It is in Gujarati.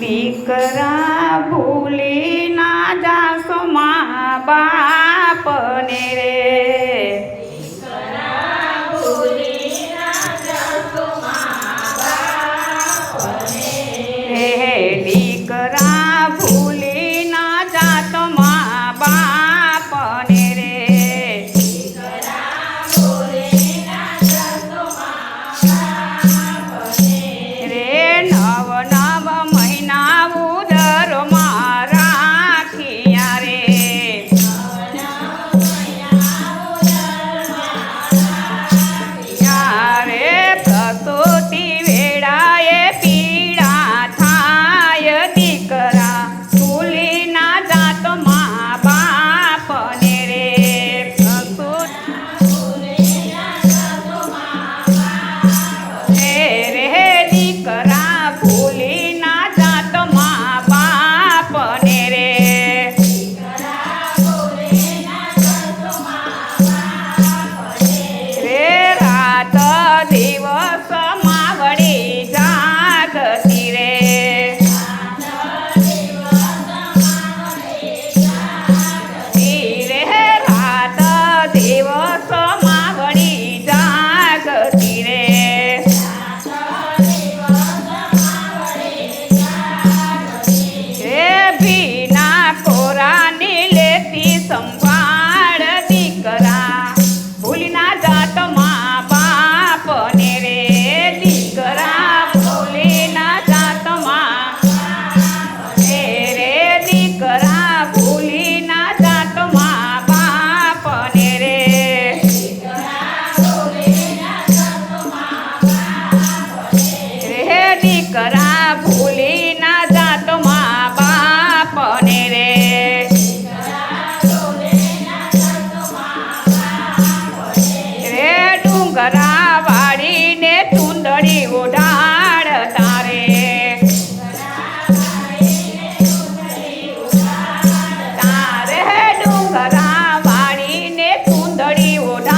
દીકરા ભૂલી ના જાસો મા બાપને રે. Agora วดา